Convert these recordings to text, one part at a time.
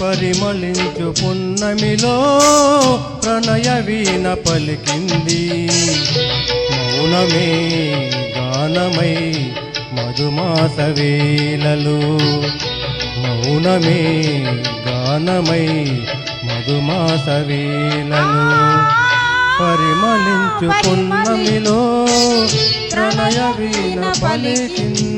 పరిమళించు పున్నమిలో ప్రణయ వీణ పలికింది. మౌనమే గానమై మధుమాస వీలలు మౌనమే గానమై మధుమాస వీలలు పరిమళించు పున్నమిలో ప్రణయ వీణ పలికింది.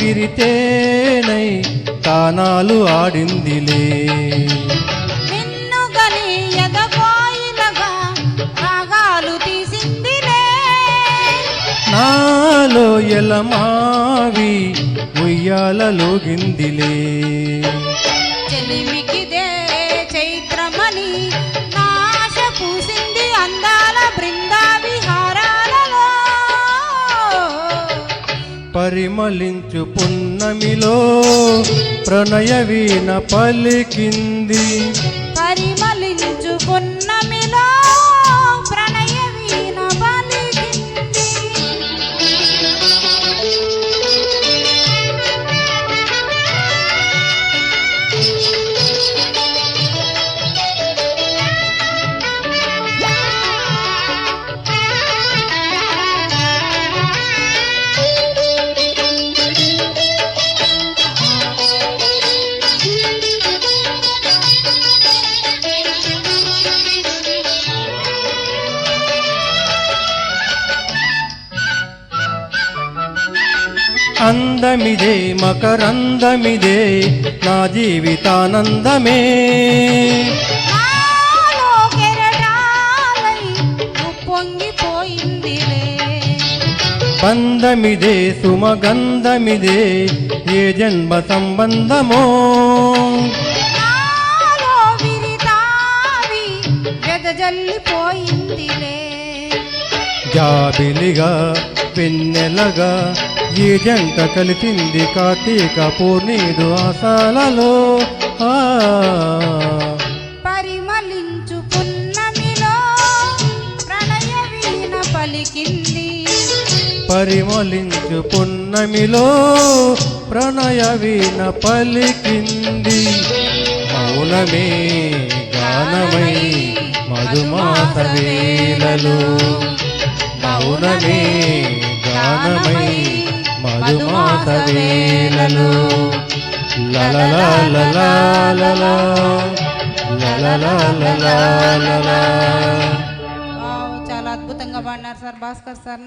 విరితేనై తానాలు ఆడిందిలే. నాలో ఎలమావి ఉయ్యాలలోగిందిలే పరిమళించు పున్నమిలో ప్రణయ వీణ పలికింది. పరిమ అందమిదే మకరందమిదే నా జీవితానందమే. బంధమిదే సుమగంధమిదే ఏ జన్మ సంబంధమో. జాబిలిగా పెన్నెలగా ఈ జంట కలిసింది కార్తీక పూర్ణిడు ఆశాలలో. ఆ. పరిమళించు పున్నమిలో ప్రణయ వీణ పలికింది. పరిమళించు పున్నమిలో ప్రణయ వీణ పలికింది. మౌనమే గానమై మధుమాస వేళలో మౌనమే గానమై మధుమాస వేళలో చాలా అద్భుతంగా పాడినారు సార్ భాస్కర్ సార్